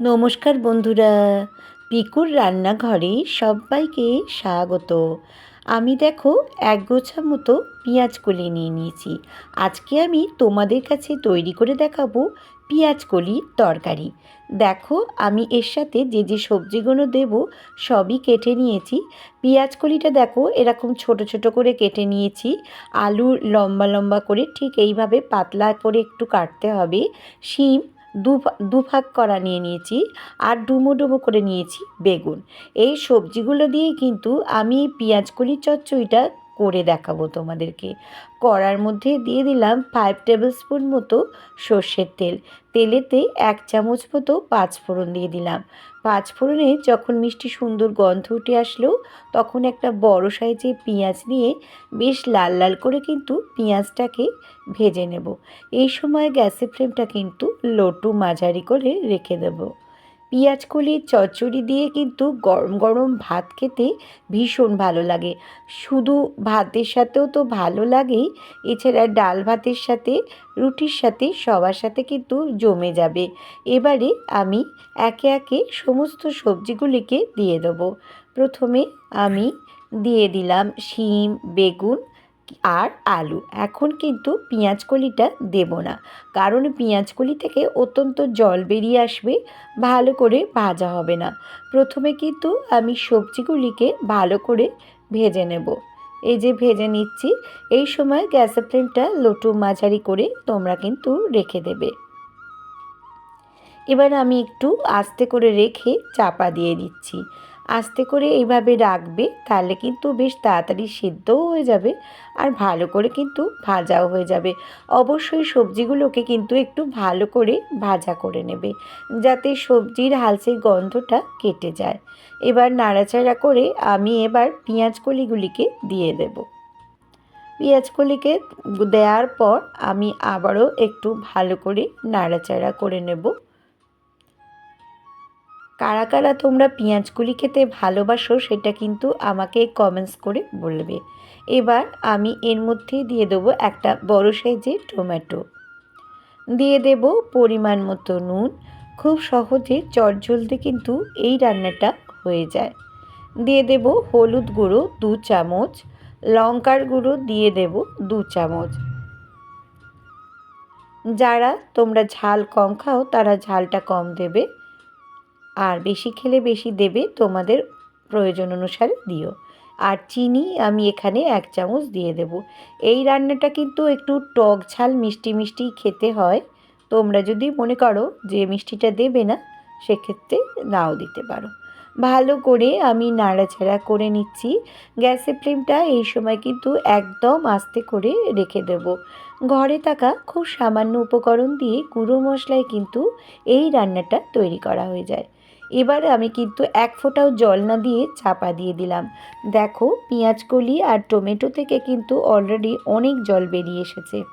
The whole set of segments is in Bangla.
নমস্কার বন্ধুরা, পিকুর রান্নাঘরে সবাইকে স্বাগত। আমি দেখো এক গোছা মতো পেঁয়াজ কলি নিয়ে নিয়েছি। আজকে আমি তোমাদের কাছে তৈরি করে দেখাবো পেঁয়াজ কলির তরকারি। দেখো, আমি এর সাথে যে যে সবজিগুলো দেব সবই কেটে নিয়েছি। পেঁয়াজ কলিটা দেখো, এরকম ছোট ছোট করে কেটে নিয়েছি। আলু লম্বা লম্বা করে ঠিক এইভাবে পাতলা করে একটু কাটতে হবে। শিম দু দুভাগ করা নিয়ে নিয়েছি আর ডুমো ডুমো করে নিয়েছি বেগুন। এই সবজিগুলো দিয়েই কিন্তু আমি পেঁয়াজ কলি চচ্চড়িটা করে দেখাবো তোমাদেরকে। কড়ার মধ্যে দিয়ে দিলাম ফাইভ টেবিল স্পুন মতো সর্ষের তেল। তেলেতে এক চামচ মতো পাঁচ ফোড়ন দিয়ে দিলাম। পাঁচ ফোড়নে যখন মিষ্টি সুন্দর গন্ধ উঠে আসলো, তখন একটা বড় সাইজে পেঁয়াজ নিয়ে বেশ লাল লাল করে কিন্তু পেঁয়াজটাকে ভেজে নেব। এই সময় গ্যাসের ফ্লেমটা কিন্তু লোটু মাঝারি করে রেখে দেবো। পেঁয়াজ কলির চচ্চড়ি দিয়ে কিন্তু গরম গরম ভাত খেতে ভীষণ ভালো লাগে। শুধু ভাতের সাথেও তো ভালো লাগেই, এছাড়া ডাল ভাতের সাথে, রুটির সাথে সবার সাথে কিন্তু জমে যাবে। এবারে আমি একে একে সমস্ত সবজিগুলিকে দিয়ে দেবো। প্রথমে আমি দিয়ে দিলাম শিম, বেগুন আর আলু। এখন কিন্তু পেঁয়াজ কলিটা দেবো না। কারণ পেঁয়াজ কলি থেকে অত্যন্ত জল বেরিয়ে আসবে, ভালো করে ভাজা হবে না। প্রথমে কিন্তু আমি সবজিগুলিকে ভালো করে ভেজে নেব। এই যে ভেজে নিচ্ছি, এই সময় গ্যাসের ফ্লেমটা লোটু মাঝারি করে তোমরা কিন্তু রেখে দেবে। এবার আমি একটু আস্তে করে রেখে চাপা দিয়ে দিচ্ছি। আস্তে করে এইভাবে রাখবে, তাহলে কিন্তু বেশ তাড়াতাড়ি সিদ্ধও হয়ে যাবে আর ভালো করে কিন্তু ভাজাও হয়ে যাবে। অবশ্যই সবজিগুলোকে কিন্তু একটু ভালো করে ভাজা করে নেবে, যাতে সবজির হালসে গন্ধটা কেটে যায়। এবার নাড়াচাড়া করে আমি এবার পেঁয়াজ কলিগুলিকে দিয়ে দেব। পেঁয়াজ কলিকে দেওয়ার পর আমি আবারও একটু ভালো করে নাড়াচাড়া করে নেব। কারা কারা তোমরা পেঁয়াজগুলি খেতে ভালোবাসো সেটা কিন্তু আমাকে কমেন্টস করে বলবে। এবার আমি এর মধ্যে দিয়ে দেবো একটা বড় সাইজের টমেটো। দিয়ে দেব পরিমাণ মতো নুন। খুব সহজে চটজলদি কিন্তু এই রান্নাটা হয়ে যায়। দিয়ে দেব হলুদ গুঁড়ো দু চামচ। লঙ্কার গুঁড়ো দিয়ে দেব দু চামচ। যারা তোমরা ঝাল কম খাও তারা ঝালটা কম দেবে। আর বেশি খেলে বেশি দেবে তোমাদের প্রয়োজন অনুসারে দিও। আর চিনি আমি এখানে এক চামচ দিয়ে দেব। এই রান্নাটা কিন্তু একটু টক ঝাল, মিষ্টি মিষ্টি খেতে হয়। তোমরা যদি মনে করো যে মিষ্টিটা দেবে না, সেক্ষেত্রে নাও দিতে পারো। ভালো করে আমি নাড়াচাড়া করে নিচ্ছি। গ্যাসের ফ্লেমটা এই সময় কিন্তু একদম আস্তে করে রেখে দেব। ঘরে থাকা খুব সামান্য উপকরণ দিয়ে গুঁড়ো মশলায় কিন্তু এই রান্নাটা তৈরি করা হয়ে যায়। এবারে আমি কিন্তু এক ফোঁটাও জল না দিয়ে চাপা দিয়ে দিলাম। দেখো পেঁয়াজ কলি আর টমেটো থেকে কিন্তু অলরেডি অনেক জল বেরিয়ে এসেছে।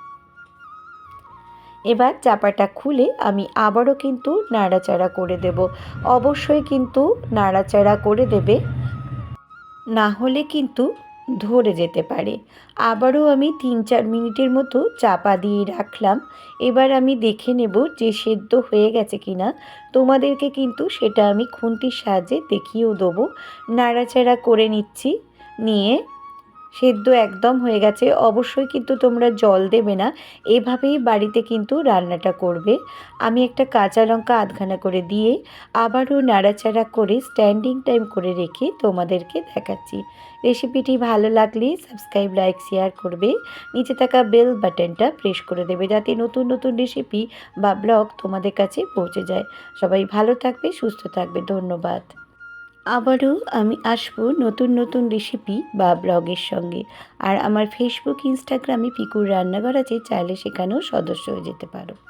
এবার চাপাটা খুলে আমি আবারও কিন্তু নাড়াচাড়া করে দেব। অবশ্যই কিন্তু নাড়াচাড়া করে দেবে। না হলে কিন্তু ধরে যেতে পারে। আবারও আমি তিন চার মিনিটের মতো চাপা দিয়ে রাখলাম। এবার আমি দেখে নেব যে সেদ্ধ হয়ে গেছে কি না তোমাদেরকে কিন্তু সেটা আমি খুন্তির সাহায্যে দেখিয়েও দেবো। নাড়াচাড়া করে নিচ্ছি। নিয়ে সেদ্ধ একদম হয়ে গেছে। অবশ্যই কিন্তু তোমরা জল দেবে না। এভাবেই বাড়িতে কিন্তু রান্নাটা করবে। আমি একটা কাঁচা লঙ্কা আধখানা করে দিয়ে আবারও নাড়াচাড়া করে স্ট্যান্ডিং টাইম করে রেখে তোমাদেরকে দেখাচ্ছি। রেসিপিটি ভালো লাগলে সাবস্ক্রাইব লাইক শেয়ার করবে। নিচে থাকা বেল বাটনটা প্রেস করে দেবে যাতে নতুন নতুন রেসিপি বা ব্লগ তোমাদের কাছে পৌঁছে যায়। সবাই ভালো থাকবে, সুস্থ থাকবে। ধন্যবাদ। আবারও আমি আসব নতুন নতুন রেসিপি বা ব্লগের সঙ্গে। আর আমার ফেসবুক ইনস্টাগ্রামে পিকুর রান্নাঘর আছে, চাইলে সেখানেও সদস্য হয়ে যেতে পারো।